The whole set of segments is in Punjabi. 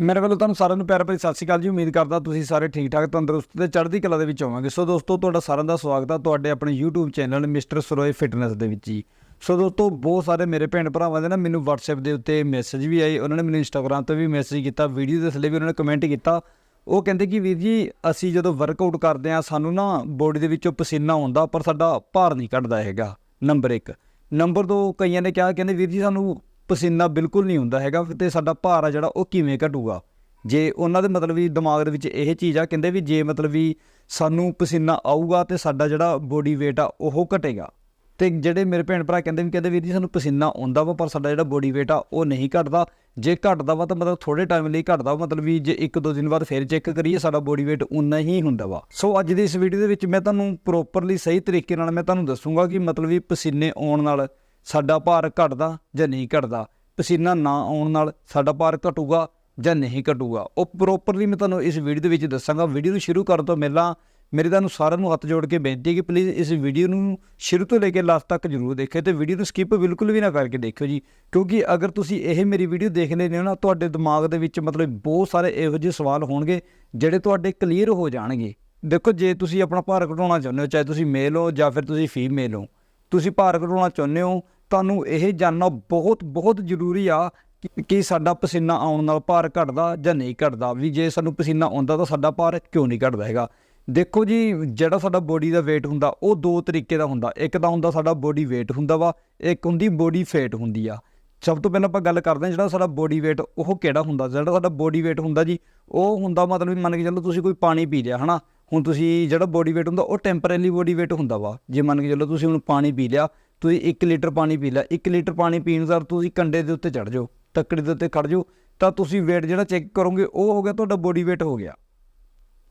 ਮੇਰੇ ਵੱਲੋਂ ਤੁਹਾਨੂੰ ਸਾਰਿਆਂ ਨੂੰ ਪਿਆਰ ਭਰੀ ਸਤਿ ਸ਼੍ਰੀ ਅਕਾਲ ਜੀ। ਉਮੀਦ ਕਰਦਾ ਤੁਸੀਂ ਸਾਰੇ ਠੀਕ ਠਾਕ ਤੰਦਰੁਸਤ ਤੇ ਚੜ੍ਹਦੀ ਕਲਾ ਦੇ ਵਿੱਚ ਹੋਵਾਂਗੇ। ਸੋ ਦੋਸਤੋ, ਤੁਹਾਡਾ ਸਾਰਿਆਂ ਦਾ ਸਵਾਗਤ ਆ ਤੁਹਾਡੇ ਆਪਣੇ YouTube channel mister Saroye fitness ਦੇ ਵਿੱਚ ਜੀ। ਸੋ ਦੋਸਤੋ, ਬਹੁਤ ਸਾਰੇ ਮੇਰੇ ਭੈਣ ਭਰਾਵਾਂ ਦੇ ਨਾ ਮੈਨੂੰ WhatsApp ਦੇ ਉੱਤੇ ਮੈਸੇਜ ਵੀ ਆਏ, ਉਹਨਾਂ ਨੇ ਮੈਨੂੰ Instagram ਤੇ ਵੀ ਮੈਸੇਜ ਕੀਤਾ ਵੀਡੀਓ ਦੇ ਥੱਲੇ ਵੀ ਉਹਨਾਂ ਨੇ ਕਮੈਂਟ ਕੀਤਾ। ਉਹ ਕਹਿੰਦੇ ਕਿ ਵੀਰ ਜੀ, ਅਸੀਂ ਜਦੋਂ ਵਰਕਆਊਟ ਕਰਦੇ ਆ ਸਾਨੂੰ ਨਾ ਬੋਡੀ ਦੇ ਵਿੱਚੋਂ ਪਸੀਨਾ ਆਉਂਦਾ, ਪਰ ਸਾਡਾ ਭਾਰ ਨਹੀਂ ਘਟਦਾ ਹੈਗਾ। ਨੰਬਰ 1 ਨੰਬਰ 2 ਕਈਆਂ ਨੇ ਕਿਹਾ, ਕਹਿੰਦੇ ਵੀਰ ਜੀ, ਸਾਨੂੰ ਪਸੀਨਾ ਬਿਲਕੁਲ ਨਹੀਂ ਹੁੰਦਾ ਹੈਗਾ ਤੇ ਸਾਡਾ ਭਾਰ ਆ ਜਿਹੜਾ ਉਹ ਕਿਵੇਂ ਘਟੂਗਾ? ਜੇ ਉਹਨਾਂ ਦੇ ਮਤਲਬ ਵੀ ਦਿਮਾਗ ਦੇ ਵਿੱਚ ਇਹ ਚੀਜ਼ ਆ, ਕਹਿੰਦੇ ਵੀ ਜੇ ਮਤਲਬ ਵੀ ਸਾਨੂੰ ਪਸੀਨਾ ਆਊਗਾ ਤੇ ਸਾਡਾ ਜਿਹੜਾ ਬੋਡੀ weight ਆ, ਉਹ ਘਟੇਗਾ। ਤੇ ਜਿਹੜੇ ਮੇਰੇ ਭੈਣ ਭਰਾ ਕਹਿੰਦੇ ਵੀ, ਕਹਿੰਦੇ ਵੀਰ ਜੀ ਸਾਨੂੰ ਪਸੀਨਾ ਆਉਂਦਾ ਵਾ, ਪਰ ਸਾਡਾ ਜਿਹੜਾ ਬੋਡੀ weight ਆ, ਉਹ ਨਹੀਂ ਘਟਦਾ। ਜੇ ਘਟਦਾ ਵਾ ਤਾਂ ਮਤਲਬ ਥੋੜੇ ਟਾਈਮ ਲਈ ਘਟਦਾ ਵਾ, ਮਤਲਬ ਵੀ ਜੇ ਇੱਕ ਦੋ ਦਿਨ ਬਾਅਦ ਫਿਰ ਚੈੱਕ ਕਰੀਏ, ਸਾਡਾ ਬੋਡੀ weight ਉਨਾ ਹੀ ਹੁੰਦਾ ਵਾ। ਸੋ ਅੱਜ ਦੀ ਇਸ ਵੀਡੀਓ ਦੇ ਵਿੱਚ ਮੈਂ ਤੁਹਾਨੂੰ ਪ੍ਰੋਪਰਲੀ ਸਹੀ ਤਰੀਕੇ ਨਾਲ ਮੈਂ ਤੁਹਾਨੂੰ ਦੱਸੂਗਾ ਕਿ ਮਤਲਬ ਵੀ ਪਸੀਨੇ ਆਉਣ ਨਾਲ ਸਾਡਾ ਭਾਰ ਘਟਦਾ ਜਾਂ ਨਹੀਂ ਘਟਦਾ, ਪਸੀਨਾ ਨਾ ਆਉਣ ਨਾਲ ਸਾਡਾ ਭਾਰ ਘਟੂਗਾ ਜਾਂ ਨਹੀਂ ਘਟੂਗਾ। ਉਹ ਪ੍ਰੋਪਰਲੀ ਮੈਂ ਤੁਹਾਨੂੰ ਇਸ ਵੀਡੀਓ ਦੇ ਵਿੱਚ ਦੱਸਾਂਗਾ। ਵੀਡੀਓ ਨੂੰ ਸ਼ੁਰੂ ਕਰਨ ਤੋਂ ਪਹਿਲਾਂ ਮੇਰੀ ਤੁਹਾਨੂੰ ਸਾਰਿਆਂ ਨੂੰ ਹੱਥ ਜੋੜ ਕੇ ਬੇਨਤੀ ਹੈ ਕਿ ਪਲੀਜ਼ ਇਸ ਵੀਡੀਓ ਨੂੰ ਸ਼ੁਰੂ ਤੋਂ ਲੈ ਕੇ ਲਾਸਟ ਤੱਕ ਜਰੂਰ ਦੇਖਿਓ ਤੇ ਵੀਡੀਓ ਨੂੰ ਸਕਿਪ ਬਿਲਕੁਲ ਵੀ ਨਾ ਕਰਕੇ ਦੇਖਿਓ ਜੀ। ਕਿਉਂਕਿ ਅਗਰ ਤੁਸੀਂ ਇਹ ਮੇਰੀ ਵੀਡੀਓ ਦੇਖ ਲੈਂਦੇ ਹੋ ਨਾ, ਤੁਹਾਡੇ ਦਿਮਾਗ ਦੇ ਵਿੱਚ ਮਤਲਬ ਬਹੁਤ ਸਾਰੇ ਇਹੋ ਜਿਹੇ ਸਵਾਲ ਹੋਣਗੇ ਜਿਹੜੇ ਤੁਹਾਡੇ ਕਲੀਅਰ ਹੋ ਜਾਣਗੇ। ਦੇਖੋ, ਜੇ ਤੁਸੀਂ ਆਪਣਾ ਭਾਰ ਘਟਾਉਣਾ ਚਾਹੁੰਦੇ ਹੋ, ਚਾਹੇ ਤੁਸੀਂ ਮੇਲ ਹੋ ਜਾਂ ਫਿਰ ਤੁਸੀਂ ਫੀਮੇਲ ਹੋ, ਤੁਸੀਂ ਭਾਰ ਘਟਾਉਣਾ ਚਾਹੁੰਦੇ ਹੋ ਤੁਹਾਨੂੰ ਇਹ ਜਾਣਨਾ ਬਹੁਤ ਬਹੁਤ ਜ਼ਰੂਰੀ ਆ ਕਿ- ਕਿ ਸਾਡਾ ਪਸੀਨਾ ਆਉਣ ਨਾਲ ਭਾਰ ਘਟਦਾ ਜਾਂ ਨਹੀਂ ਘਟਦਾ। ਵੀ ਜੇ ਸਾਨੂੰ ਪਸੀਨਾ ਆਉਂਦਾ ਤਾਂ ਸਾਡਾ ਭਾਰ ਕਿਉਂ ਨਹੀਂ ਘਟਦਾ ਹੈਗਾ? ਦੇਖੋ ਜੀ, ਜਿਹੜਾ ਸਾਡਾ ਬੋਡੀ ਦਾ weight ਹੁੰਦਾ, ਉਹ ਦੋ ਤਰੀਕੇ ਦਾ ਹੁੰਦਾ। ਇੱਕ ਤਾਂ ਹੁੰਦਾ ਸਾਡਾ ਬੋਡੀ weight ਹੁੰਦਾ ਵਾ, ਇੱਕ ਹੁੰਦੀ ਬੋਡੀ ਫੈਟ ਹੁੰਦੀ ਆ। ਸਭ ਤੋਂ ਪਹਿਲਾਂ ਆਪਾਂ ਗੱਲ ਕਰਦੇ ਹਾਂ ਜਿਹੜਾ ਸਾਡਾ ਬੋਡੀ weight, ਉਹ ਕਿਹੜਾ ਹੁੰਦਾ? ਜਿਹੜਾ ਸਾਡਾ ਬੋਡੀ weight ਹੁੰਦਾ ਜੀ, ਉਹ ਹੁੰਦਾ ਮਤਲਬ ਵੀ ਮੰਨ ਕੇ ਚੱਲੋ ਤੁਸੀਂ ਕੋਈ ਪਾਣੀ ਪੀ ਲਿਆ, ਹਨਾ? ਹੁਣ ਤੁਸੀਂ ਜਿਹੜਾ ਬੋਡੀ weight ਹੁੰਦਾ, ਉਹ ਟੈਂਪਰੇਰੀ ਬੋਡੀ weight ਹੁੰਦਾ ਵਾ। ਜੇ ਮੰਨ ਕੇ ਚੱਲੋ ਤੁਸੀਂ ਹੁਣ ਪਾਣੀ ਪੀ ਲਿਆ ਤੁਸੀਂ 1 ਲੀਟਰ ਪਾਣੀ ਪੀ ਲਿਆ 1 ਲੀਟਰ ਪਾਣੀ ਪੀਣ ਸਰ ਤੁਸੀਂ ਕੰਡੇ ਦੇ ਉੱਤੇ ਚੜ ਜਾਓ, ਤੱਕੜੀ ਦੇ ਉੱਤੇ ਖੜ ਜਾਓ, ਤਾਂ ਤੁਸੀਂ weight ਜਿਹੜਾ ਚੈੱਕ ਕਰੋਗੇ, ਉਹ ਹੋ ਗਿਆ ਤੁਹਾਡਾ ਬੋਡੀ weight ਹੋ ਗਿਆ।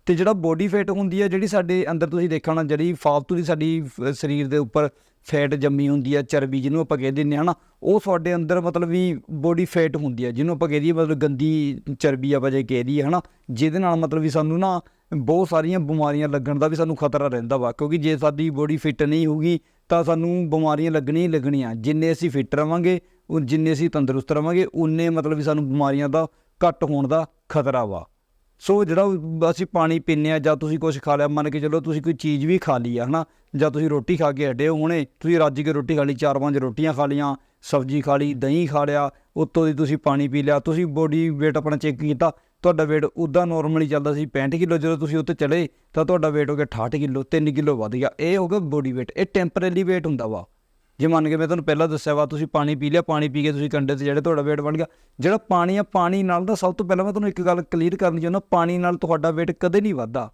ਤੇ ਜਿਹੜਾ ਬੋਡੀ ਫੈਟ ਹੁੰਦੀ ਹੈ ਜਿਹੜੀ ਸਾਡੇ ਅੰਦਰ ਤੁਸੀਂ ਦੇਖਣਾ ਜਿਹੜੀ ਫਾਲਤੂ ਦੀ ਸਾਡੀ ਫ- ਸਰੀਰ ਦੇ ਉੱਪਰ ਫੈਟ ਜੰਮੀ ਹੁੰਦੀ ਹੈ ਚਰਬੀ ਜਿਹਨੂੰ ਆਪਾਂ ਕਹਿ ਦਿੰਦੇ ਹਾਂ ਨਾ, ਉਹ ਤੁਹਾਡੇ ਅੰਦਰ ਮਤਲਬ ਵੀ ਬੋਡੀ ਫੈਟ ਹੁੰਦੀ ਹੈ ਜਿਹਨੂੰ ਆਪਾਂ ਕਹਿ ਦਈਏ ਮਤਲਬ ਗੰਦੀ ਚਰਬੀ ਆਪਾਂ ਜੇ ਕਹਿ ਦਈਏ, ਹਨਾ, ਜਿਹਦੇ ਨਾਲ ਮਤਲਬ ਵੀ ਸਾਨੂੰ ਨਾ ਬਹੁਤ ਸਾਰੀਆਂ ਬਿਮਾਰੀਆਂ ਲੱਗਣ ਦਾ ਵੀ ਸਾਨੂੰ ਖਤਰਾ ਰਹਿੰਦਾ ਵਾ, ਕਿਉਂਕਿ ਜੇ ਸਾਡੀ ਬੋਡੀ ਫਿੱਟ ਨਹੀਂ ਹੋਊਗੀ ਤਾਂ ਸਾਨੂੰ ਬਿਮਾਰੀਆਂ ਲੱਗਣੀਆਂ ਹੀ ਲੱਗਣੀਆਂ। ਜਿੰਨੇ ਅਸੀਂ ਫਿੱਟ ਰਵਾਂਗੇ ਉਹ ਜਿੰਨੇ ਅਸੀਂ ਤੰਦਰੁਸਤ ਰਵਾਂਗੇ, ਉਨੇ ਮਤਲਬ ਵੀ ਸਾਨੂੰ ਬਿਮਾਰੀਆਂ ਦਾ ਘੱਟ ਹੋਣ ਦਾ ਖਤਰਾ ਵਾ। ਸੋ ਜਿਹੜਾ ਅਸੀਂ ਪਾਣੀ ਪੀਂਦੇ ਆ ਜਾਂ ਤੁਸੀਂ ਕੁਝ ਖਾ ਲਿਆ, ਮੰਨ ਕੇ ਚੱਲੋ ਤੁਸੀਂ ਕੋਈ ਚੀਜ਼ ਵੀ ਖਾ ਲਈ ਆ, ਹਨਾ? ਜਾਂ ਤੁਸੀਂ ਰੋਟੀ ਖਾ ਕੇ ਹਟੇ ਹੋ ਹੁਣੇ, ਤੁਸੀਂ ਰੱਜ ਕੇ ਰੋਟੀ ਖਾ ਲਈ, ਚਾਰ ਪੰਜ ਰੋਟੀਆਂ ਖਾ ਲੀਆਂ ਸਬਜ਼ੀ ਖਾ ਲਈ, ਦਹੀਂ ਖਾ ਲਿਆ, ਉੱਤੋਂ ਦੀ ਤੁਸੀਂ ਪਾਣੀ ਪੀ ਲਿਆ, ਤੁਸੀਂ ਬੋਡੀ weight ਆਪਣਾ ਚੈੱਕ ਕੀਤਾ ਤੁਹਾਡਾ weight ਉਦਾਂ ਨਾਰਮਲੀ ਚੱਲਦਾ ਸੀ 65 ਕਿਲੋ, ਜਦੋਂ ਤੁਸੀਂ ਉੱਤੇ ਚਲੇ, ਤਾਂ ਤੁਹਾਡਾ weight ਹੋ ਗਿਆ 68 ਕਿਲੋ 3 ਕਿਲੋ ਵੱਧ ਗਿਆ। ਇਹ ਹੋ ਗਿਆ ਬੋਡੀ weight ਇਹ ਟੈਂਪਰੇਰੀ weight ਹੁੰਦਾ ਵਾ। ਜੇ ਮੰਨ ਕੇ ਮੈਂ ਤੁਹਾਨੂੰ ਪਹਿਲਾਂ ਦੱਸਿਆ ਵਾ, ਤੁਸੀਂ ਪਾਣੀ ਪੀ ਲਿਆ, ਪਾਣੀ ਪੀ ਕੇ ਤੁਸੀਂ ਕੰਡੇ ਤੇ ਜਿਹੜੇ ਤੁਹਾਡਾ weight ਬਣ ਗਿਆ। ਜਿਹੜਾ ਪਾਣੀ ਆ, ਪਾਣੀ ਨਾਲ ਤਾਂ ਸਭ ਤੋਂ ਪਹਿਲਾਂ ਮੈਂ ਤੁਹਾਨੂੰ ਇੱਕ ਗੱਲ ਕਲੀਅਰ ਕਰਨੀ ਚਾਹੁੰਦਾ, ਪਾਣੀ ਨਾਲ ਤੁਹਾਡਾ weight ਕਦੇ ਨਹੀਂ ਵੱਧਦਾ।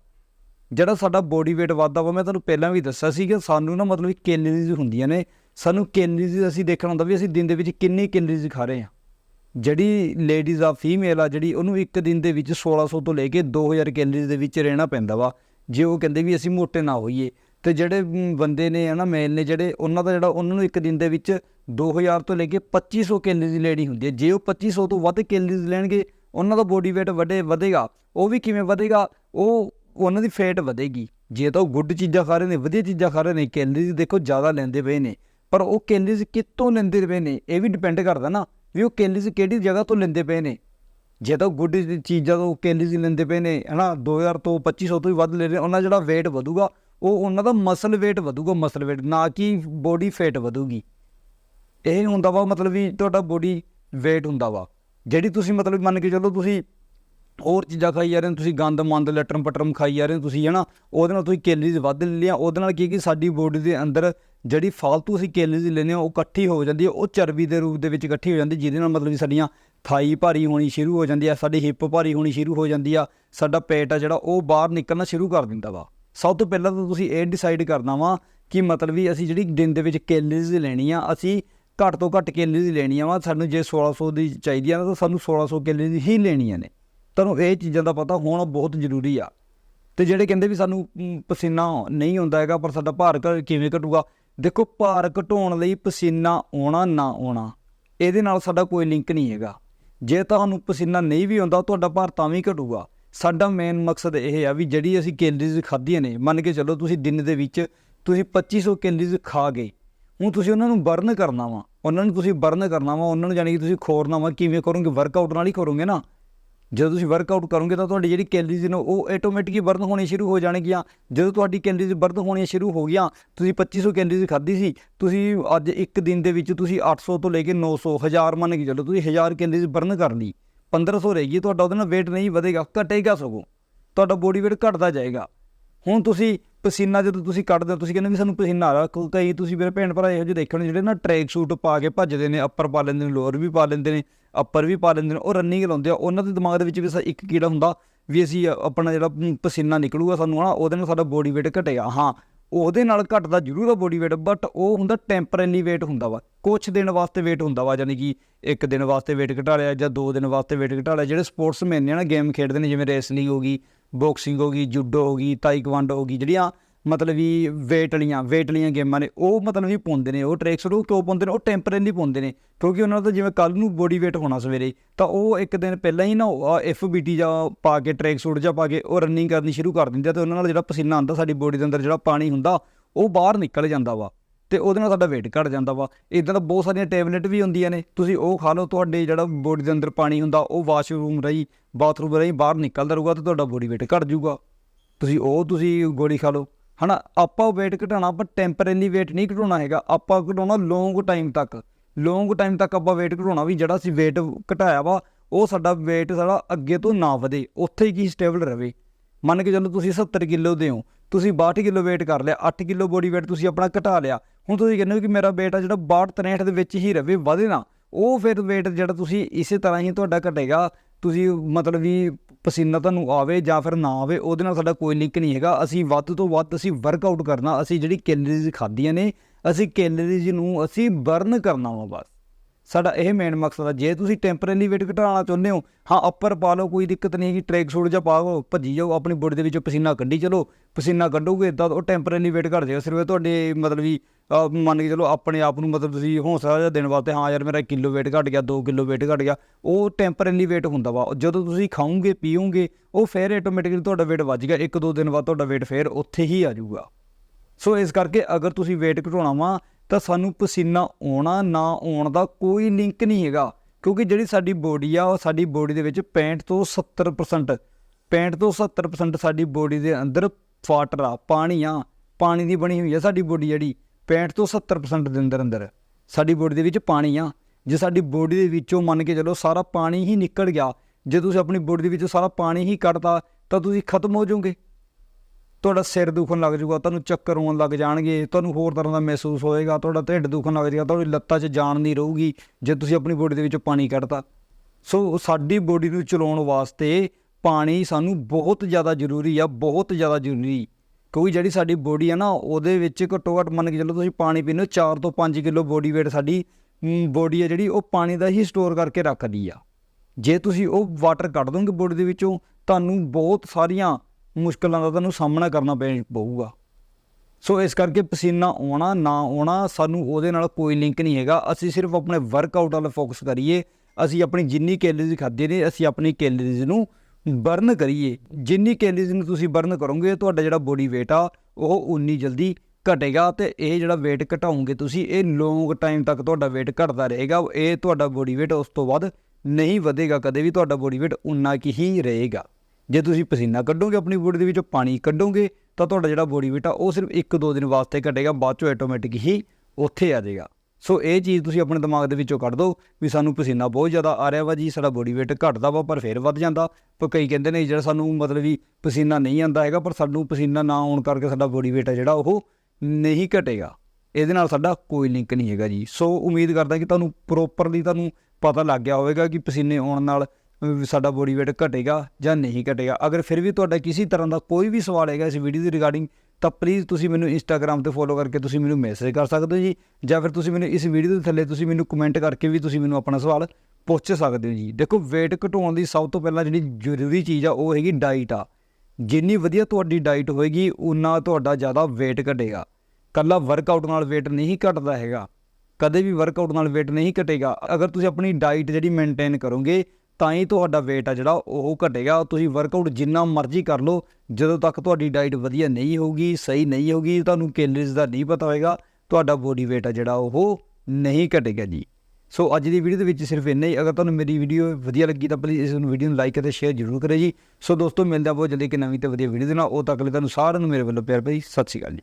ਜਿਹੜਾ ਸਾਡਾ ਬੋਡੀ weight ਵੱਧਦਾ ਵਾ, ਮੈਂ ਤੁਹਾਨੂੰ ਪਹਿਲਾਂ ਵੀ ਦੱਸਿਆ ਸੀ ਕਿ ਸਾਨੂੰ ਨਾ ਮਤਲਬ ਕੈਲਰੀਜ਼ ਹੁੰਦੀਆਂ ਨੇ। ਸਾਨੂੰ ਕੈਲਰੀਜ਼ ਅਸੀਂ ਦੇਖਣਾ ਹੁੰਦਾ ਵੀ ਅਸੀਂ ਦਿਨ ਦੇ ਵਿੱਚ ਕਿੰਨੀ ਕੈਲਰੀਜ਼ ਖਾ ਰਹੇ ਹਾਂ। ਜਿਹੜੀ ਲੇਡੀਜ਼ ਆ ਫੀਮੇਲ ਆ, ਜਿਹੜੀ ਉਹਨੂੰ ਇੱਕ ਦਿਨ ਦੇ ਵਿੱਚ 1600 ਤੋਂ ਲੈ ਕੇ 2000 ਕੈਲਰੀਜ਼ ਦੇ ਵਿੱਚ ਰਹਿਣਾ ਪੈਂਦਾ ਵਾ। ਜੇ ਉਹ ਕਹਿੰਦੇ ਵੀ ਅਸੀਂ ਮੋਟੇ ਨਾ ਹੋਈਏ, ਤੇ ਜਿਹੜੇ ਬੰਦੇ ਨੇ ਹਨਾ ਮੇਲ ਨੇ ਜਿਹੜੇ, ਉਹਨਾਂ ਦਾ ਜਿਹੜਾ ਉਹਨਾਂ ਨੂੰ ਇੱਕ ਦਿਨ ਦੇ ਵਿੱਚ 2000 ਤੋਂ ਲੈ ਕੇ 2500 ਕੈਲਰੀਜ਼ ਲੈਣੀ ਹੁੰਦੀ ਹੈ। ਜੇ ਉਹ 2500 ਤੋਂ ਵੱਧ ਕੈਲਰੀਜ਼ ਲੈਣਗੇ, ਉਹਨਾਂ ਦਾ ਬੋਡੀ weight ਵਧੇ ਵਧੇਗਾ। ਉਹ ਵੀ ਕਿਵੇਂ ਵਧੇਗਾ? ਉਹ, ਉਹਨਾਂ ਦੀ ਫੈਟ ਵਧੇਗੀ। ਜੇ ਤਾਂ ਉਹ ਗੁੱਡ ਚੀਜ਼ਾਂ ਖਾ ਰਹੇ ਨੇ, ਵਧੀਆ ਚੀਜ਼ਾਂ ਖਾ ਰਹੇ ਨੇ ਕੈਲਰੀਜ਼ ਦੇਖੋ ਜ਼ਿਆਦਾ ਲੈਂਦੇ ਪਏ ਨੇ। ਪਰ ਉਹ ਕੈਲਰੀਜ਼ ਕਿੱਥੋਂ ਲੈਂਦੇ ਪਏ ਨੇ, ਇਹ ਵੀ ਡਿਪੈਂਡ ਕਰਦਾ ਨਾ। ਵੀ ਉਹ ਕੈਲਰੀਜ਼ ਕਿਹੜੀ ਜਗ੍ਹਾ ਤੋਂ ਲੈਂਦੇ ਪਏ ਨੇ? ਜੇ ਤਾਂ ਗੁੱਡ ਚੀਜ਼ਾਂ ਤੋਂ ਕੈਲਰੀਜ਼ ਲੈਂਦੇ ਪਏ ਨੇ, ਹਨਾ 2000 ਤੋਂ 2500 ਤੋਂ ਵੀ ਵੱਧ ਲੈ ਰਹੇ, ਉਹਨਾਂ ਜਿਹੜਾ weight ਵਧੂਗਾ, ਉਹ ਉਹਨਾਂ ਦਾ ਮਸਲ weight ਵਧੂਗਾ ਮਸਲ weight, ਨਾ ਕਿ ਬੋਡੀ ਫੈਟ ਵਧੂਗੀ। ਇਹ ਹੁੰਦਾ ਵਾ ਮਤਲਬ ਵੀ ਤੁਹਾਡਾ ਬੋਡੀ weight ਹੁੰਦਾ ਵਾ। ਜਿਹੜੀ ਤੁਸੀਂ ਮਤਲਬ ਮੰਨ ਕੇ ਚੱਲੋ ਤੁਸੀਂ ਹੋਰ ਚੀਜ਼ਾਂ ਖਾਈ ਜਾ ਰਹੇ ਹੋ ਤੁਸੀਂ ਗੰਦ, ਮੰਦ, ਲਟਰਮ ਪਟਰਮ ਖਾਈ ਜਾ ਰਹੇ ਹੋ, ਤੁਸੀਂ ਹਨਾ, ਉਹਦੇ ਨਾਲ ਤੁਸੀਂ ਕੈਲਰੀਜ਼ ਵੱਧ ਲੈ ਲਿਆ, ਉਹਦੇ ਨਾਲ ਕੀ ਕੀ ਸਾਡੀ ਬੋਡੀ ਦੇ ਅੰਦਰ ਜਿਹੜੀ ਫਾਲਤੂ ਅਸੀਂ ਕੈਲਰੀਜ਼ ਲੈਂਦੇ ਹਾਂ, ਉਹ ਇਕੱਠੀ ਹੋ ਜਾਂਦੀ ਹੈ, ਉਹ ਚਰਬੀ ਦੇ ਰੂਪ ਦੇ ਵਿੱਚ ਇਕੱਠੀ ਹੋ ਜਾਂਦੀ, ਜਿਹਦੇ ਨਾਲ ਮਤਲਬ ਕਿ ਸਾਡੀਆਂ ਥਾਈ ਭਾਰੀ ਹੋਣੀ ਸ਼ੁਰੂ ਹੋ ਜਾਂਦੀ ਆ, ਸਾਡੀ ਹਿੱਪ ਭਾਰੀ ਹੋਣੀ ਸ਼ੁਰੂ ਹੋ ਜਾਂਦੀ ਆ, ਸਾਡਾ ਪੇਟ ਆ ਜਿਹੜਾ, ਉਹ ਬਾਹਰ ਨਿਕਲਣਾ ਸ਼ੁਰੂ ਕਰ ਦਿੰਦਾ ਵਾ। ਸਭ ਤੋਂ ਪਹਿਲਾਂ ਤਾਂ ਤੁਸੀਂ ਇਹ ਡਿਸਾਈਡ ਕਰਨਾ ਵਾ ਕਿ ਮਤਲਬ ਵੀ ਅਸੀਂ ਜਿਹੜੀ ਦਿਨ ਦੇ ਵਿੱਚ ਕੈਲਰੀਜ਼ ਲੈਣੀ ਆ, ਅਸੀਂ ਘੱਟ ਤੋਂ ਘੱਟ ਕੈਲਰੀਜ਼ ਲੈਣੀਆਂ ਵਾ, ਸਾਨੂੰ ਜੇ 1600 ਦੀ ਚਾਹੀਦੀ ਆ ਤਾਂ ਸਾਨੂੰ 1600 ਕੈਲਰੀਜ਼ ਹੀ ਲੈਣੀਆਂ ਨੇ। ਤੁਹਾਨੂੰ ਇਹ ਚੀਜ਼ਾਂ ਦਾ ਪਤਾ ਹੋਣਾ ਬਹੁਤ ਜ਼ਰੂਰੀ ਆ। ਤੇ ਜਿਹੜੇ ਕਹਿੰਦੇ ਵੀ ਸਾਨੂੰ ਪਸੀਨਾ ਨਹੀਂ ਹੁੰਦਾ ਹੈਗਾ, ਪਰ ਸਾਡਾ ਭਾਰ ਘ- ਕਿਵੇਂ ਘਟੂਗਾ? ਦੇਖੋ, ਭਾਰ ਘਟਾਉਣ ਲਈ ਪਸੀਨਾ ਆਉਣਾ ਨਾ ਆਉਣਾ, ਇਹਦੇ ਨਾਲ ਸਾਡਾ ਕੋਈ ਲਿੰਕ ਨਹੀਂ ਹੈਗਾ। ਜੇ ਤੁਹਾਨੂੰ ਪਸੀਨਾ ਨਹੀਂ ਵੀ ਆਉਂਦਾ, ਤੁਹਾਡਾ ਭਾਰ ਤਾਂ ਵੀ ਘਟੂਗਾ। ਸਾਡਾ ਮੇਨ ਮਕਸਦ ਇਹ ਆ ਵੀ ਜਿਹੜੀ ਅਸੀਂ ਕੈਲਰੀਜ਼ ਖਾਧੀਆਂ ਨੇ, ਮੰਨ ਕੇ ਚੱਲੋ ਤੁਸੀਂ ਦਿਨ ਦੇ ਵਿੱਚ ਤੁਸੀਂ 2500 ਕੈਲਰੀਜ਼ ਖਾ ਗਏ, ਹੁਣ ਤੁਸੀਂ ਉਹਨਾਂ ਨੂੰ ਬਰਨ ਕਰਨਾ ਵਾ, ਉਹਨਾਂ ਨੂੰ ਤੁਸੀਂ ਬਰਨ ਕਰਨਾ ਵਾ, ਉਹਨਾਂ ਨੂੰ ਜਾਨੀ ਕਿ ਤੁਸੀਂ ਖੋਰਨਾ ਵਾ, ਕਿਵੇਂ ਕਰੋਗੇ? ਵਰਕਆਊਟ ਨਾਲ ਹੀ ਕਰੋਗੇ ਨਾ। ਜਦੋਂ ਤੁਸੀਂ ਵਰਕਆਊਟ ਕਰੋਗੇ ਤਾਂ ਤੁਹਾਡੀ ਜਿਹੜੀ ਕੈਲਰੀਜ਼ ਨੇ ਉਹ ਆਟੋਮੈਟਿਕਲੀ ਬਰਨ ਹੋਣੀ ਸ਼ੁਰੂ ਹੋ ਜਾਣਗੀਆਂ। ਜਦੋਂ ਤੁਹਾਡੀ ਕੈਲਰੀਜ਼ ਬਰਨ ਹੋਣੀਆਂ ਸ਼ੁਰੂ ਹੋ ਗਈਆਂ, ਤੁਸੀਂ 2500 ਕੈਲਰੀਜ਼ ਖਾਧੀ ਸੀ, ਤੁਸੀਂ ਅੱਜ ਇੱਕ ਦਿਨ ਦੇ ਵਿੱਚ ਤੁਸੀਂ 800 ਤੋਂ ਲੈ ਕੇ 900 1000 ਮੰਨ ਕੇ ਚੱਲੋ, ਤੁਸੀਂ 1000 ਕੈਲਰੀਜ਼ ਬਰਨ ਕਰ ਲਈ। 1500 ਗਈ, ਤੁਹਾਡਾ ਉਹਦੇ ਨਾਲ weight ਨਹੀਂ ਵਧੇਗਾ, ਘਟੇਗਾ ਸਗੋਂ। ਤੁਹਾਡਾ ਬੋਡੀ weight ਘਟਦਾ ਜਾਏਗਾ। ਹੁਣ ਤੁਸੀਂ ਪਸੀਨਾ ਜਦੋਂ ਤੁਸੀਂ ਕੱਢਦੇ ਹੋ, ਤੁਸੀਂ ਕਹਿੰਦੇ ਵੀ ਸਾਨੂੰ ਪਸੀਨਾ ਆ ਰਿਹਾ। ਕਈ ਤੁਸੀਂ ਮੇਰੇ ਭੈਣ ਭਰਾ ਇਹੋ ਜਿਹੇ ਦੇਖਣ ਜਿਹੜੇ ਨਾ ਟਰੈਕ ਸੂਟ ਪਾ ਕੇ ਭੱਜਦੇ ਨੇ ਅੱਪਰ ਪਾ ਲੈਂਦੇ ਨੇ ਲੋਅਰ ਵੀ ਪਾ ਲੈਂਦੇ ਨੇ ਅੱਪਰ ਵੀ ਪਾ ਲੈਂਦੇ ਨੇ, ਉਹ ਰਨਿੰਗ ਲਾਉਂਦੇ ਆ। ਉਹਨਾਂ ਦੇ ਦਿਮਾਗ ਦੇ ਵਿੱਚ ਵੀ ਸ- ਇੱਕ ਕੀੜਾ ਹੁੰਦਾ ਵੀ ਅਸੀਂ ਆਪਣਾ ਜਿਹੜਾ ਪਸੀਨਾ ਨਿਕਲੂਗਾ ਸਾਨੂੰ ਹਨਾ, ਉਹਦੇ ਨਾਲ ਸਾਡਾ ਬੋਡੀ weight ਘਟੇਗਾ। ਹਾਂ, ਉਹਦੇ ਨਾਲ ਘਟਦਾ ਜ਼ਰੂਰ ਆ ਬੋਡੀ weight ਬਟ ਉਹ ਹੁੰਦਾ ਟੈਂਪਰੇਰੀ weight ਹੁੰਦਾ ਵਾ। ਕੁਛ ਦਿਨ ਵਾਸਤੇ weight ਹੁੰਦਾ ਵਾ ਯਾਨੀ ਕਿ ਇੱਕ ਦਿਨ ਵਾਸਤੇ weight ਘਟਾ ਲਿਆ ਜਾਂ ਦੋ ਦਿਨ ਵਾਸਤੇ weight ਘਟਾ ਲਿਆ। ਜਿਹੜੇ ਸਪੋਰਟਸਮੈਨ ਨੇ ਨਾ ਗੇਮ ਖੇਡਦੇ ਨੇ, ਜਿਵੇਂ ਰੈਸਲਿੰਗ ਹੋ ਗਈ ਬਾਕਸਿੰਗ ਹੋ ਗਈ ਜੂਡੋ ਹੋ ਗਈ ਤਾਈਕਵਾਂਡੋ ਹੋ ਗਈ, ਜਿਹੜੀਆਂ ਮਤਲਬ ਵੀ weight ਵਾਲੀਆਂ weight ਵਾਲੀਆਂ ਗੇਮਾਂ ਨੇ, ਉਹ ਮਤਲਬ ਵੀ ਪਾਉਂਦੇ ਨੇ, ਉਹ ਟਰੈਕ ਸੂਟ ਉਹ ਕਿਉਂ ਪਾਉਂਦੇ ਨੇ, ਉਹ ਟੈਂਪਰੇਰੀ ਪਾਉਂਦੇ ਨੇ, ਕਿਉਂਕਿ ਉਹਨਾਂ ਦਾ ਜਿਵੇਂ ਕੱਲ ਨੂੰ ਬੋਡੀ weight ਹੋਣਾ ਸਵੇਰੇ, ਤਾਂ ਉਹ ਇੱਕ ਦਿਨ ਪਹਿਲਾਂ ਹੀ ਨਾ ਐਫਬੀਟੀ ਜਾਂ ਪਾ ਕੇ ਟਰੈਕ ਸੂਟ ਜਾਂ ਪਾ ਕੇ ਉਹ ਰਨਿੰਗ ਕਰਨੀ ਸ਼ੁਰੂ ਕਰ ਦਿੰਦੇ ਆ ਤੇ ਉਹਨਾਂ ਨਾਲ ਜਿਹੜਾ ਪਸੀਨਾ ਆਉਂਦਾ, ਸਾਡੀ ਬੋਡੀ ਦੇ ਅੰਦਰ ਜਿਹੜਾ ਪਾਣੀ ਹੁੰਦਾ, ਉਹ ਬਾਹਰ ਨਿਕਲ ਜਾਂਦਾ ਵਾ। ਤੇ ਉਹਦੇ ਨਾਲ ਸਾਡਾ weight ਘਟ ਜਾਂਦਾ ਵਾ। ਇਦਾਂ ਦਾ ਬਹੁਤ ਸਾਰੀਆਂ ਟੈਬਲੇਟ ਵੀ ਹੁੰਦੀਆਂ ਨੇ। ਤੁਸੀਂ ਉਹ ਖਾ ਲਓ, ਤੁਹਾਡੇ ਜਿਹੜਾ ਬੋਡੀ ਦੇ ਅੰਦਰ ਪਾਣੀ ਹੁੰਦਾ, ਉਹ ਵਾਸ਼ਰੂਮ ਰਹੀ ਬਾਥਰੂਮ ਰਹੀ, ਬਾਹਰ ਨਿਕਲਦਾ ਰਹੂਗਾ ਤੇ ਤੁਹਾਡਾ ਬੋਡੀ weight ਘਟ ਜਾਊਗਾ। ਤੁਸੀਂ ਉਹ ਤੁਸੀਂ ਗੋਲੀ ਖਾ ਲਓ। ਹਨਾ, ਆਪਾਂ weight ਘਟਾਉਣਾ ਪਰ ਟੈਂਪਰੇਰੀ weight ਨਹੀਂ ਘਟਾਉਣਾ ਹੈਗਾ। ਆਪਾਂ ਘਟਾਉਣਾ ਲੌਂਗ ਟਾਈਮ ਤੱਕ। ਲੌਂਗ ਟਾਈਮ ਤੱਕ ਆਪਾਂ weight ਘਟਾਉਣਾ ਵੀ ਜਿਹੜਾ ਅਸੀਂ weight ਘਟਾਇਆ ਵਾ, ਉਹ ਸਾਡਾ weight ਸਾਡਾ ਅੱਗੇ ਤੋਂ ਨਾ ਵਧੇ। ਉੱਥੇ ਹੀ ਕੀ ਸਟੇਬਲ ਰਵੇ। ਮੰਨ ਕੇ ਚੱਲੋ ਤੁਸੀਂ 70 ਕਿਲੋ ਦੇ ਹੋ ਤੁਸੀਂ 62 ਕਿਲੋ weight ਕਰ ਲਿਆ 8 ਕਿਲੋ ਬੋਡੀ weight ਤੁਸੀਂ ਆਪਣਾ ਘਟਾ ਲਿਆ। ਹੁਣ ਤੁਸੀਂ ਕਹਿੰਦੇ ਹੋ ਕਿ ਮੇਰਾ weight ਆ ਜਿਹੜਾ 62 63 ਦੇ ਵਿੱਚ ਹੀ ਰਵੇ, ਵਧੇ ਨਾ। ਉਹ ਫਿਰ weight ਜਿਹੜਾ ਤੁਸੀਂ ਇਸੇ ਤਰ੍ਹਾਂ ਹੀ ਤੁਹਾਡਾ ਘਟੇਗਾ। ਤੁਸੀਂ ਮਤਲਬ ਵੀ ਪਸੀਨਾ ਤੁਹਾਨੂੰ ਆਵੇ ਜਾਂ ਫਿਰ ਨਾ ਆਵੇ, ਉਹਦੇ ਨਾਲ ਸਾਡਾ ਕੋਈ ਲਿੰਕ ਨਹੀਂ ਹੈਗਾ। ਅਸੀਂ ਵੱਧ ਤੋਂ ਵੱਧ ਅਸੀਂ ਵਰਕਆਊਟ ਕਰਨਾ, ਅਸੀਂ ਜਿਹੜੀ ਕੈਲਰੀਜ਼ ਖਾਧੀਆਂ ਨੇ, ਅਸੀਂ ਕੈਲਰੀਜ਼ ਨੂੰ ਅਸੀਂ ਬਰਨ ਕਰਨਾ ਵਾ ਬਸ। ਸਾਡਾ ਇਹ ਮੇਨ ਮਕਸਦ ਆ। ਜੇ ਤੁਸੀਂ ਟੈਂਪਰੇਰੀ weight ਘਟਾਉਣਾ ਚਾਹੁੰਦੇ ਹੋ, ਹਾਂ ਅੱਪਰ ਪਾ ਲਓ, ਕੋਈ ਦਿੱਕਤ ਨਹੀਂ ਹੈਗੀ। ਟਰੈਕ ਸੂਟ ਜਾਂ ਪਾ ਪਾਓ ਭੱਜੀ ਜਾਓ, ਆਪਣੀ ਬੋਡੀ ਦੇ ਵਿੱਚੋਂ ਪਸੀਨਾ ਕੱਢੀ ਚਲੋ। ਪਸੀਨਾ ਕੱਢੋਗੇ ਇਦਾਂ ਉਹ ਟੈਂਪਰੇਰੀ weight ਘਟ ਜਾਏਗਾ। ਸਿਰਫ ਤੁਹਾਡੇ ਮਤਲਬ ਵੀ ਮੰਨ ਕੇ ਚਲੋ ਆਪਣੇ ਆਪ ਨੂੰ ਮਤਲਬ ਤੁਸੀਂ ਹੌਸਲਾ ਜਿਹਾ ਦੇਣ ਵਾਸਤੇ, ਹਾਂ ਯਾਰ ਮੇਰਾ ਕਿਲੋ weight ਘਟ ਗਿਆ 2 ਕਿਲੋ weight ਘਟ ਗਿਆ, ਉਹ ਟੈਂਪਰੇਰੀ weight ਹੁੰਦਾ ਵਾ। ਜਦੋਂ ਤੁਸੀਂ ਖਾਓਗੇ, ਪੀਓਗੇ, ਉਹ ਫਿਰ ਆਟੋਮੈਟਿਕਲੀ ਤੁਹਾਡਾ weight ਵੱਜ ਗਿਆ, ਇੱਕ ਦੋ ਦਿਨ ਬਾਅਦ ਤੁਹਾਡਾ weight ਫਿਰ ਉੱਥੇ ਹੀ ਆ ਜਾਊਗਾ। ਸੋ ਇਸ ਕਰਕੇ ਅਗਰ ਤੁਸੀਂ weight ਘਟਾਉਣਾ ਵਾ, ਤਾਂ ਸਾਨੂੰ ਪਸੀਨਾ ਆਉਣਾ, ਨਾ ਆਉਣ ਦਾ ਕੋਈ ਲਿੰਕ ਨਹੀਂ ਹੈਗਾ। ਕਿਉਂਕਿ ਜਿਹੜੀ ਸਾਡੀ ਬੋਡੀ ਆ, ਉਹ ਸਾਡੀ ਬੋਡੀ ਦੇ ਵਿੱਚ 65 ਤੋਂ 70% 65 ਤੋਂ 70% ਸਾਡੀ ਬੋਡੀ ਦੇ ਅੰਦਰ ਵਾਟਰ ਆ, ਪਾਣੀ ਆ, ਪਾਣੀ ਦੀ ਬਣੀ ਹੋਈ ਆ ਸਾਡੀ ਬੋਡੀ ਜਿਹੜੀ। 65 ਤੋਂ 70% ਦੇ ਅੰਦਰ ਅੰਦਰ। ਸਾਡੀ ਬੋਡੀ ਦੇ ਵਿੱਚ ਪਾਣੀ ਆ। ਜੇ ਸਾਡੀ ਬੋਡੀ ਦੇ ਵਿੱਚੋਂ ਮੰਨ ਕੇ ਚਲੋ ਸਾਰਾ ਪਾਣੀ ਹੀ ਨਿਕਲ ਗਿਆ, ਜੇ ਤੁਸੀਂ ਆਪਣੀ ਬੋਡੀ ਦੇ ਵਿੱਚੋਂ ਸਾਰਾ ਪਾਣੀ ਹੀ ਕੱਢਤਾ, ਤਾਂ ਤੁਸੀਂ ਖਤਮ ਹੋ ਜਾਓਗੇ। ਤੁਹਾਡਾ ਸਿਰ ਦੁਖਣ ਲੱਗ ਜਾਊਗਾ, ਤੁਹਾਨੂੰ ਚੱਕਰ ਆਉਣ ਲੱਗ ਜਾਣਗੇ, ਤੁਹਾਨੂੰ ਹੋਰ ਤਰ੍ਹਾਂ ਦਾ ਮਹਿਸੂਸ ਹੋਏਗਾ, ਤੁਹਾਡਾ ਢਿੱਡ ਦੁਖਣ ਲੱਗ ਜਾਏਗਾ, ਤੁਹਾਡੀ ਲੱਤਾਂ 'ਚ ਜਾਨ ਨਹੀਂ ਰਹੂਗੀ, ਜੇ ਤੁਸੀਂ ਆਪਣੀ ਬੋਡੀ ਦੇ ਵਿੱਚੋਂ ਪਾਣੀ ਕੱਢਤਾ। ਸੋ ਸਾਡੀ ਬੋਡੀ ਨੂੰ ਚਲਾਉਣ ਵਾਸਤੇ ਪਾਣੀ ਸਾਨੂੰ ਬਹੁਤ ਜ਼ਿਆਦਾ ਜ਼ਰੂਰੀ ਆ, ਬਹੁਤ ਜ਼ਿਆਦਾ ਜ਼ਰੂਰੀ। ਕਿਉਂਕਿ ਜਿਹੜੀ ਸਾਡੀ ਬੋਡੀ ਆ ਨਾ, ਉਹਦੇ ਵਿੱਚ ਘੱਟੋ ਘੱਟ ਮੰਨ ਕੇ ਚੱਲੋ ਤੁਸੀਂ ਪਾਣੀ ਪੀਂਦੇ ਹੋ 4 ਤੋਂ 5 ਕਿਲੋ ਬੋਡੀ weight ਸਾਡੀ ਬੋਡੀ ਆ ਜਿਹੜੀ, ਉਹ ਪਾਣੀ ਦਾ ਹੀ ਸਟੋਰ ਕਰਕੇ ਰੱਖਦੀ ਆ। ਜੇ ਤੁਸੀਂ ਉਹ ਵਾਟਰ ਕੱਢ ਦੋਗੇ ਬੋਡੀ ਦੇ ਵਿੱਚੋਂ, ਤੁਹਾਨੂੰ ਬਹੁਤ ਸਾਰੀਆਂ ਮੁਸ਼ਕਲਾਂ ਦਾ ਤੁਹਾਨੂੰ ਸਾਹਮਣਾ ਕਰਨਾ ਪੈ, ਪਊਗਾ। ਸੋ ਇਸ ਕਰਕੇ ਪਸੀਨਾ ਆਉਣਾ, ਨਾ ਆਉਣਾ, ਸਾਨੂੰ ਉਹਦੇ ਨਾਲ ਕੋਈ ਲਿੰਕ ਨਹੀਂ ਹੈਗਾ। ਅਸੀਂ ਸਿਰਫ ਆਪਣੇ ਵਰਕਆਊਟ ਵੱਲ ਫੋਕਸ ਕਰੀਏ। ਅਸੀਂ ਆਪਣੀ ਜਿੰਨੀ ਕੈਲਰੀਜ਼ ਖਾਦੇ ਨੇ, ਅਸੀਂ ਆਪਣੀ ਕੈਲਰੀਜ਼ ਨੂੰ ਬਰਨ ਕਰੀਏ। ਜਿੰਨੀ ਕੈਲਰੀਜ਼ ਨੂੰ ਤੁਸੀਂ ਬਰਨ ਕਰੋਗੇ, ਤੁਹਾਡਾ ਜਿਹੜਾ ਬੋਡੀ weight ਆ, ਉਹ ਉਨੀ ਜਲਦੀ ਘਟੇਗਾ ਤੇ ਇਹ ਜਿਹੜਾ weight ਘਟਾਉਂਗੇ ਤੁਸੀਂ, ਇਹ ਲੌਂਗ ਟਾਈਮ ਤੱਕ ਤੁਹਾਡਾ weight ਘਟਦਾ ਰਹੇਗਾ। ਇਹ ਤੁਹਾਡਾ ਬੋਡੀ weight ਉਸ ਤੋਂ ਬਾਅਦ ਨਹੀਂ ਵਧੇਗਾ, ਕਦੇ ਵੀ ਤੁਹਾਡਾ ਬੋਡੀ weight ਉਨਾ ਕੀ ਹੀ ਰਹੇਗਾ। ਜੇ ਤੁਸੀਂ ਪਸੀਨਾ ਕੱਢੋਗੇ ਆਪਣੀ ਬੋਡੀ ਦੇ ਵਿੱਚੋਂ, ਪਾਣੀ ਕੱਢੋਗੇ, ਤਾਂ ਤੁਹਾਡਾ ਜਿਹੜਾ ਬੋਡੀ weight ਆ, ਉਹ ਸਿਰਫ 1-2 ਦਿਨ ਵਾਸਤੇ ਘਟੇਗਾ, ਬਾਅਦ ਚੋਂ ਆਟੋਮੈਟਿਕ ਹੀ ਉੱਥੇ ਆ ਜਾਏਗਾ। ਸੋ ਇਹ ਚੀਜ਼ ਤੁਸੀਂ ਆਪਣੇ ਦਿਮਾਗ ਦੇ ਵਿੱਚੋਂ ਕੱਢ ਦਿਓ ਵੀ ਸਾਨੂੰ ਪਸੀਨਾ ਬਹੁਤ ਜ਼ਿਆਦਾ ਆ ਰਿਹਾ ਵਾ ਜੀ, ਸਾਡਾ ਬੋਡੀ weight ਘਟਦਾ ਵਾ ਪਰ ਫਿਰ ਵੱਧ ਜਾਂਦਾ। ਪਰ ਕਈ ਕਹਿੰਦੇ ਨੇ ਜਿਹੜਾ ਸਾਨੂੰ ਮਤਲਬ ਵੀ ਪਸੀਨਾ ਨਹੀਂ ਆਂਦਾ ਹੈਗਾ, ਪਰ ਸਾਨੂੰ ਪਸੀਨਾ ਨਾ ਆਉਣ ਕਰਕੇ ਸਾਡਾ ਬੋਡੀ weight ਆ ਜਿਹੜਾ ਉਹ ਨਹੀਂ ਘਟੇਗਾ। ਇਹਦੇ ਨਾਲ ਸਾਡਾ ਕੋਈ ਲਿੰਕ ਨਹੀਂ ਹੈਗਾ ਜੀ। ਸੋ ਉਮੀਦ ਕਰਦਾ ਕਿ ਤੁਹਾਨੂੰ ਪ੍ਰੋਪਰਲੀ ਤੁਹਾਨੂੰ ਪਤਾ ਲੱਗ ਗਿਆ ਹੋਵੇਗਾ ਕਿ ਪਸੀਨੇ ਆਉਣ ਨਾਲ ਸਾਡਾ ਬੋਡੀ weight ਘਟੇਗਾ ਜਾਂ ਨਹੀਂ ਘਟੇਗਾ। ਅਗਰ ਫਿਰ ਵੀ ਤੁਹਾਡਾ ਕਿਸੇ ਤਰ੍ਹਾਂ ਦਾ ਕੋਈ ਵੀ ਸਵਾਲ ਹੈਗਾ ਇਸ ਵੀਡੀਓ ਦੇ ਰਿਗਾਰਡਿੰਗ ਤਾਂ ਪਲੀਜ਼ ਤੁਸੀਂ ਮੈਨੂੰ ਇੰਸਟਾਗ੍ਰam ਤੇ ਫੋਲੋ ਕਰਕੇ ਤੁਸੀਂ ਮੈਨੂੰ ਮੈਸੇਜ ਕਰ ਸਕਦੇ ਹੋ ਜੀ, ਜਾਂ ਫਿਰ ਤੁਸੀਂ ਮੈਨੂੰ ਇਸ ਵੀਡੀਓ ਦੇ ਥੱਲੇ ਤੁਸੀਂ ਮੈਨੂੰ ਕਮੈਂਟ ਕਰਕੇ ਵੀ ਤੁਸੀਂ ਮੈਨੂੰ ਆਪਣਾ ਸਵਾਲ ਪੁੱਛ ਸਕਦੇ ਹੋ ਜੀ। ਦੇਖੋ, weight ਘਟਾਉਣ ਦੀ ਸਭ ਤੋਂ ਪਹਿਲਾਂ ਜਿਹੜੀ ਜ਼ਰੂਰੀ ਚੀਜ਼ ਆ, ਉਹ ਹੈਗੀ ਡਾਈਟ ਆ। ਜਿੰਨੀ ਵਧੀਆ ਤੁਹਾਡੀ ਡਾਈਟ ਹੋਏਗੀ ਉਨਾ ਤੁਹਾਡਾ ਜ਼ਿਆਦਾ weight ਘਟੇਗਾ। ਕੱਲਾ ਵਰਕਆਊਟ ਨਾਲ weight ਨਹੀਂ ਘਟਦਾ ਹੈਗਾ। ਕਦੇ ਵੀ ਵਰਕਆਊਟ ਨਾਲ weight ਨਹੀਂ ਘਟੇਗਾ। ਅਗਰ ਤੁਸੀਂ ਆਪਣੀ ਡਾਈਟ ਜਿਹੜੀ ਮੇਨਟੇਨ ਕਰੋਗੇ ਤਾਂ ਹੀ ਤੁਹਾਡਾ weight ਆ ਜਿਹੜਾ, ਉਹ ਘਟੇਗਾ। ਤੁਸੀਂ ਵਰਕਆਊਟ ਜਿੰਨਾ ਮਰਜ਼ੀ ਕਰ ਲਓ, ਜਦੋਂ ਤੱਕ ਤੁਹਾਡੀ ਡਾਈਟ ਵਧੀਆ ਨਹੀਂ ਹੋਊਗੀ, ਸਹੀ ਨਹੀਂ ਹੋਊਗੀ, ਤੁਹਾਨੂੰ ਕੈਲਰੀਜ਼ ਦਾ ਨਹੀਂ ਪਤਾ ਹੋਏਗਾ, ਤੁਹਾਡਾ ਬੋਡੀ weight ਆ ਜਿਹੜਾ, ਉਹ ਨਹੀਂ ਘਟੇਗਾ ਜੀ। ਸੋ ਅੱਜ ਦੀ ਵੀਡੀਓ ਦੇ ਵਿੱਚ ਸਿਰਫ ਇੰਨਾ ਹੀ। ਅਗਰ ਤੁਹਾਨੂੰ ਮੇਰੀ ਵੀਡੀਓ ਵਧੀਆ ਲੱਗੀ, ਤਾਂ ਪਲੀਜ਼ ਇਸ ਨੂੰ ਵੀਡੀਓ ਨੂੰ ਲਾਈਕ ਅਤੇ ਸ਼ੇਅਰ ਜ਼ਰੂਰ ਕਰਿਓ ਜੀ। ਸੋ ਦੋਸਤੋ, ਮਿਲਦਾ ਬਹੁਤ ਜਲਦੀ ਇੱਕ ਨਵੀਂ ਤੇ ਵਧੀਆ ਵੀਡੀਓ ਦੇ ਨਾਲ। ਉਹ ਤੱਕ ਲਈ ਤੁਹਾਨੂੰ ਸਾਰਿਆਂ ਨੂੰ ਮੇਰੇ ਵੱਲੋਂ ਪਿਆਰ ਭਰੀ ਸਤਿ ਸ਼੍ਰੀ ਅਕਾਲ ਜੀ।